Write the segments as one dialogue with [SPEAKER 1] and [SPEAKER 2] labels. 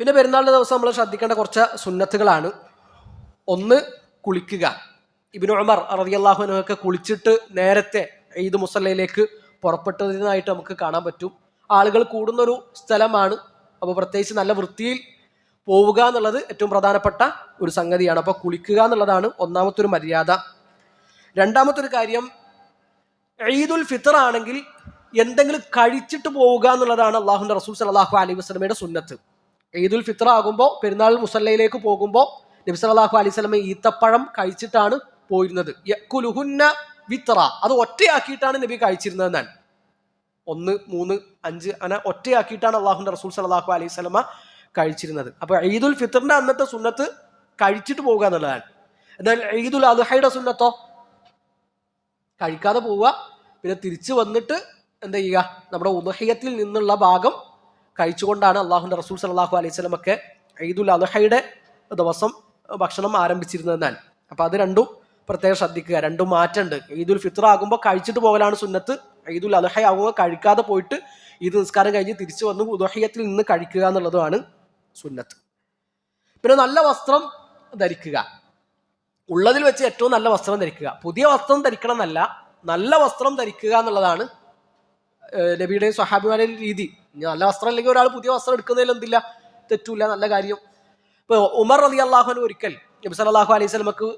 [SPEAKER 1] പിന്നെ പെരുന്നാളിന്റെ ദിവസം നമ്മൾ ശ്രദ്ധിക്കേണ്ട കുറച്ച് സുന്നത്തുകളാണ്. ഒന്ന് കുളിക്കുക. ഇബിനു ഉമർ റളിയല്ലാഹുവിനൊക്കെ കുളിച്ചിട്ട് നേരത്തെ ഈദ് മുസല്ലയിലേക്ക് പുറപ്പെട്ടതിനായിട്ട് നമുക്ക് കാണാൻ പറ്റും. ആളുകൾ കൂടുന്നൊരു സ്ഥലമാണ്. അപ്പോൾ പ്രത്യേകിച്ച് നല്ല വൃത്തിയിൽ പോവുക എന്നുള്ളത് ഏറ്റവും പ്രധാനപ്പെട്ട ഒരു സംഗതിയാണ്. അപ്പോൾ കുളിക്കുക എന്നുള്ളതാണ് ഒന്നാമത്തെ ഒരു മര്യാദ. രണ്ടാമത്തെ ഒരു കാര്യം ഈദുൽ ഫിത്തർ ആണെങ്കിൽ എന്തെങ്കിലും കഴിച്ചിട്ട് പോവുക എന്നുള്ളതാണ് അള്ളാഹുന്റെ റസൂൽ സലാഹു അലൈഹി വസ്ലമയുടെ സുന്നത്ത്. ഈദുൽ ഫിത്ര ആകുമ്പോൾ പെരുന്നാൾ മുസല്ലയിലേക്ക് പോകുമ്പോൾ നബി സലാഹു അലൈഹി സ്വലമ ഈത്തപ്പഴം കഴിച്ചിട്ടാണ് പോയിരുന്നത്. യക്കുലുഹുന്ന വിത്ര അത് ഒറ്റയാക്കിയിട്ടാണ് നബി കഴിച്ചിരുന്നതെന്നാണ്. ഒന്ന് മൂന്ന് അഞ്ച് അങ്ങനെ ഒറ്റയാക്കിയിട്ടാണ് അള്ളാഹുന്റെ റസൂൽ സലാഹു അലൈഹി സ്വലമ കഴിച്ചിരുന്നത്. അപ്പൊ ഈദുൽ ഫിത്തറിന്റെ അന്നത്തെ സുന്നത്ത് കഴിച്ചിട്ട് പോവുക എന്നുള്ളതാണ്. എന്നാൽ ഈദുൽ അദ്ഹയുടെ സുന്നത്തോ? കഴിക്കാതെ പോവുക. പിന്നെ തിരിച്ചു വന്നിട്ട് എന്താ ചെയ്യുക? നമ്മുടെ ഉദഹയത്തിൽ നിന്നുള്ള ഭാഗം കഴിച്ചുകൊണ്ടാണ് അള്ളാഹുന്റെ റസൂൽ സലാഹു അലൈഹി സ്വലമൊക്കെ ഈദുൽ അദ്ഹയുടെ ദിവസം ഭക്ഷണം ആരംഭിച്ചിരുന്നതെന്നാൽ. അപ്പോൾ അത് രണ്ടും പ്രത്യേകം ശ്രദ്ധിക്കുക. രണ്ടും മാറ്റമുണ്ട്. ഈദുൽ ഫിത്ർ ആകുമ്പോൾ കഴിച്ചിട്ട് പോകലാണ് സുന്നത്ത്. ഈദുൽ അദ്ഹ ആകുമ്പോൾ കഴിക്കാതെ പോയിട്ട് ഈദ് നിസ്കാരം കഴിഞ്ഞ് തിരിച്ചു വന്ന് ഉദഹയത്തിൽ നിന്ന് കഴിക്കുക എന്നുള്ളതുമാണ് സുന്നത്ത്. പിന്നെ നല്ല വസ്ത്രം ധരിക്കുക. ഉള്ളതിൽ വെച്ച് ഏറ്റവും നല്ല വസ്ത്രം ധരിക്കുക. പുതിയ വസ്ത്രം ധരിക്കണം എന്നല്ല നല്ല വസ്ത്രം ധരിക്കുക എന്നുള്ളതാണ് നബിയുടെയും സ്വഹാബിമാരുടെയും രീതി. ഇനി നല്ല വസ്ത്രം അല്ലെങ്കിൽ ഒരാൾ പുതിയ വസ്ത്രം എടുക്കുന്നതിൽ എന്തില്ല? തെറ്റൂല നല്ല കാര്യം. ഇപ്പൊ ഉമർ അലി അള്ളാഹുന് ഒരിക്കൽ നബി സല്ലല്ലാഹു അലൈഹി സ്വലമക്ക്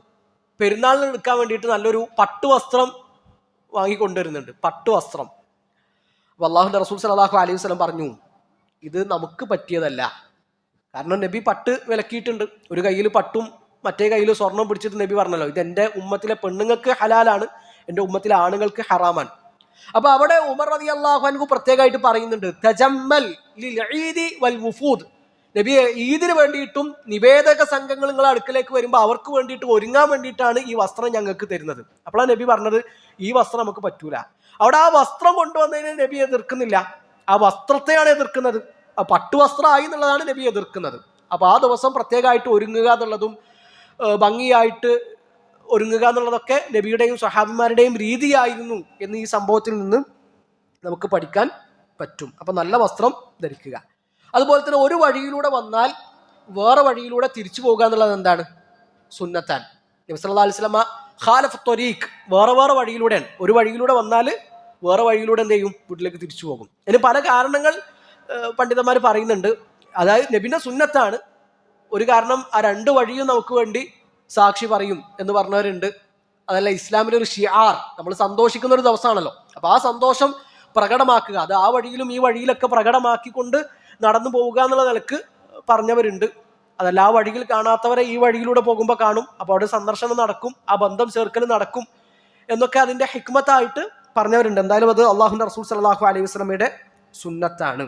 [SPEAKER 1] പെരുന്നാളിന് എടുക്കാൻ വേണ്ടിയിട്ട് നല്ലൊരു പട്ടു വസ്ത്രം വാങ്ങിക്കൊണ്ടുവരുന്നുണ്ട് പട്ടു വസ്ത്രം. അപ്പോൾ അള്ളാഹു റസൂൽ സല്ലല്ലാഹു അലൈഹി വസ്ലം പറഞ്ഞു ഇത് നമുക്ക് പറ്റിയതല്ല. കാരണം നബി പട്ട് വിലക്കിയിട്ടുണ്ട്. ഒരു കയ്യിൽ പട്ടും മറ്റേ കയ്യിൽ സ്വർണം പിടിച്ചിട്ട് നബി പറഞ്ഞല്ലോ ഇത് എന്റെ ഉമ്മത്തിലെ പെണ്ണുങ്ങൾക്ക് ഹലാലാണ് എന്റെ ഉമ്മത്തിലെ ആണുങ്ങൾക്ക് ഹറാമാണ്. അപ്പൊ അവിടെ ഉമർ റതി അള്ളാഹു പ്രത്യേകമായിട്ട് പറയുന്നുണ്ട് തജമ്മൽ വൽ വുഫൂദ്. നബി ഈദിന് വേണ്ടിയിട്ടും നിവേദക സംഘങ്ങൾ നിങ്ങളെ അടുക്കലേക്ക് വരുമ്പോൾ അവർക്ക് വേണ്ടിയിട്ട് ഒരുങ്ങാൻ വേണ്ടിയിട്ടാണ് ഈ വസ്ത്രം ഞങ്ങൾക്ക് തരുന്നത്. അപ്പോഴാണ് നബി പറഞ്ഞത് ഈ വസ്ത്രം നമുക്ക് പറ്റൂല. അവിടെ ആ വസ്ത്രം കൊണ്ടുവന്നതിന് നബി എതിർക്കുന്നില്ല. ആ വസ്ത്രത്തെയാണ് എതിർക്കുന്നത്. ആ പട്ടുവസ്ത്രമായി എന്നുള്ളതാണ് നബി എതിർക്കുന്നത്. അപ്പോൾ ആ ദിവസം പ്രത്യേകമായിട്ട് ഒരുങ്ങുക എന്നുള്ളതും ഭംഗിയായിട്ട് ഒരുങ്ങുക എന്നുള്ളതൊക്കെ നബിയുടെയും സഹാബിമാരുടെയും രീതിയായിരുന്നു എന്ന് ഈ സംഭവത്തിൽ നിന്ന് നമുക്ക് പഠിക്കാൻ പറ്റും. അപ്പൊ നല്ല വസ്ത്രം ധരിക്കുക. അതുപോലെ തന്നെ ഒരു വഴിയിലൂടെ വന്നാൽ വേറെ വഴിയിലൂടെ തിരിച്ചു പോകുക എന്നുള്ളത് എന്താണ്? സുന്നത്താൻ നബി അലിസ്ലമ ഖാലഫ് ത്വരീഖ് വേറെ വേറെ വഴിയിലൂടെയാണ്. ഒരു വഴിയിലൂടെ വന്നാൽ വേറെ വഴിയിലൂടെ എന്ത് ചെയ്യും? വീട്ടിലേക്ക് തിരിച്ചു പോകും. അതിന് പല കാരണങ്ങൾ പണ്ഡിതന്മാർ പറയുന്നുണ്ട്. അതായത് നബിന്റെ സുന്നത്താണ്. ഒരു കാരണം ആ രണ്ട് വഴിയും നമുക്ക് വേണ്ടി സാക്ഷി പറയും എന്ന് പറഞ്ഞവരുണ്ട്. അതല്ല ഇസ്ലാമിലെ ഒരു ഷിയാർ നമ്മൾ സന്തോഷിക്കുന്ന ഒരു ദിവസമാണല്ലോ. അപ്പൊ ആ സന്തോഷം പ്രകടമാക്കുക അത് ആ വഴിയിലും ഈ വഴിയിലൊക്കെ പ്രകടമാക്കിക്കൊണ്ട് നടന്നു പോവുക എന്നുള്ള നിലയ്ക്ക് പറഞ്ഞവരുണ്ട്. അതല്ല ആ വഴിയിൽ കാണാത്തവരെ ഈ വഴിയിലൂടെ പോകുമ്പോൾ കാണും. അപ്പോൾ അവിടെ സന്ദർശനം നടക്കും ആ ബന്ധം ചേർക്കൽ നടക്കും എന്നൊക്കെ അതിന്റെ ഹിക്മത്തായിട്ട് പറഞ്ഞവരുണ്ട്. എന്തായാലും അത് അള്ളാഹുന്റെ റസൂൽ സലാഹു അലൈഹി വസ്ലമയുടെ സുന്നത്താണ്.